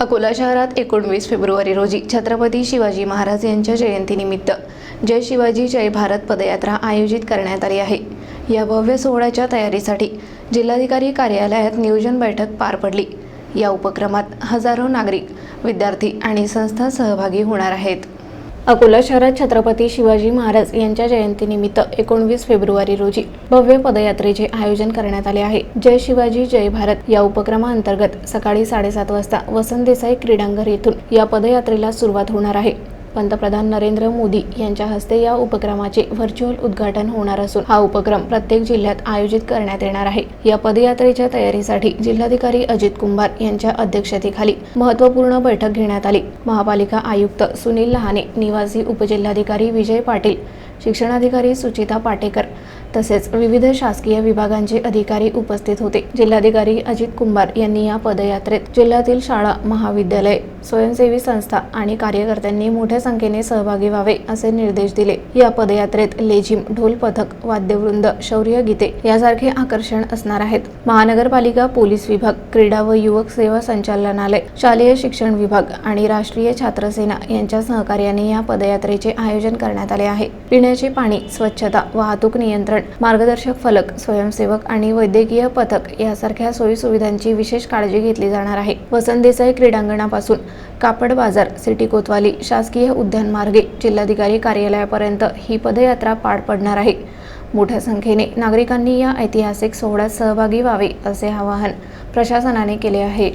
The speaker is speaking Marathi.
अकोला शहरात एकोणवीस फेब्रुवारी रोजी छत्रपती शिवाजी महाराज यांच्या जयंतीनिमित्त जय शिवाजी जय भारत पदयात्रा आयोजित करण्यात आली आहे. या भव्य सोहळ्याच्या तयारीसाठी जिल्हाधिकारी कार्यालयात नियोजन बैठक पार पडली. या उपक्रमात हजारो नागरिक विद्यार्थी आणि संस्था सहभागी होणार आहेत. अकोला शहरात छत्रपती शिवाजी महाराज यांच्या जयंतीनिमित्त एकोणवीस फेब्रुवारी रोजी भव्य पदयात्रेचे आयोजन करण्यात आले आहे. जय शिवाजी जय भारत या उपक्रमाअंतर्गत सकाळी साडेसात वाजता वसंत देसाई क्रीडांगण येथून या पदयात्रेला सुरुवात होणार आहे. पंतप्रधान नरेंद्र मोदी यांच्या हस्ते या उपक्रमाचे व्हर्च्युअल उद्घाटन होणार असून हा उपक्रम प्रत्येक जिल्ह्यात आयोजित करण्यात येणार आहे. या पदयात्रेच्या तयारीसाठी जिल्हाधिकारी अजित कुंभार यांच्या अध्यक्षतेखाली महत्त्वपूर्ण बैठक घेण्यात आली. महापालिका आयुक्त सुनील लहाने निवासी उपजिल्हाधिकारी विजय पाटील शिक्षणाधिकारी सुचिता पाटेकर तसेच विविध शासकीय विभागांचे अधिकारी उपस्थित होते. जिल्हाधिकारी अजित कुंभार यांनी या पदयात्रेत जिल्ह्यातील शाळा महाविद्यालय स्वयंसेवी संस्था आणि कार्यकर्त्यांनी मोठ्या संख्येने सहभागी व्हावे असे निर्देश दिले. या पदयात्रेत लेझिम ढोल पथक वाद्यवृंद शौर्य गीते यासारखे आकर्षण असणार आहेत. महानगरपालिका पोलीस विभाग क्रीडा व युवक सेवा संचालनालय शालेय शिक्षण विभाग आणि राष्ट्रीय छात्रसेना यांच्या सहकार्याने या पदयात्रेचे आयोजन करण्यात आले आहे. पिण्याचे पाणी स्वच्छता वाहतूक नियंत्रण मार्गदर्शक फलक स्वयंसेवक आणि वैद्यकीय पथक यासारख्या सोयीसुविधांची विशेष काळजी घेतली जाणार आहे. वसंत देसाई क्रीडांगणापासून कापड बाजार सिटी कोतवाली शासकीय उद्यान मार्गे जिल्हाधिकारी कार्यालयापर्यंत ही पदयात्रा पार पडणार आहे. मोठ्या संख्येने नागरिकांनी या ऐतिहासिक सोहळ्यात सहभागी व्हावे असे आवाहन प्रशासनाने केले आहे.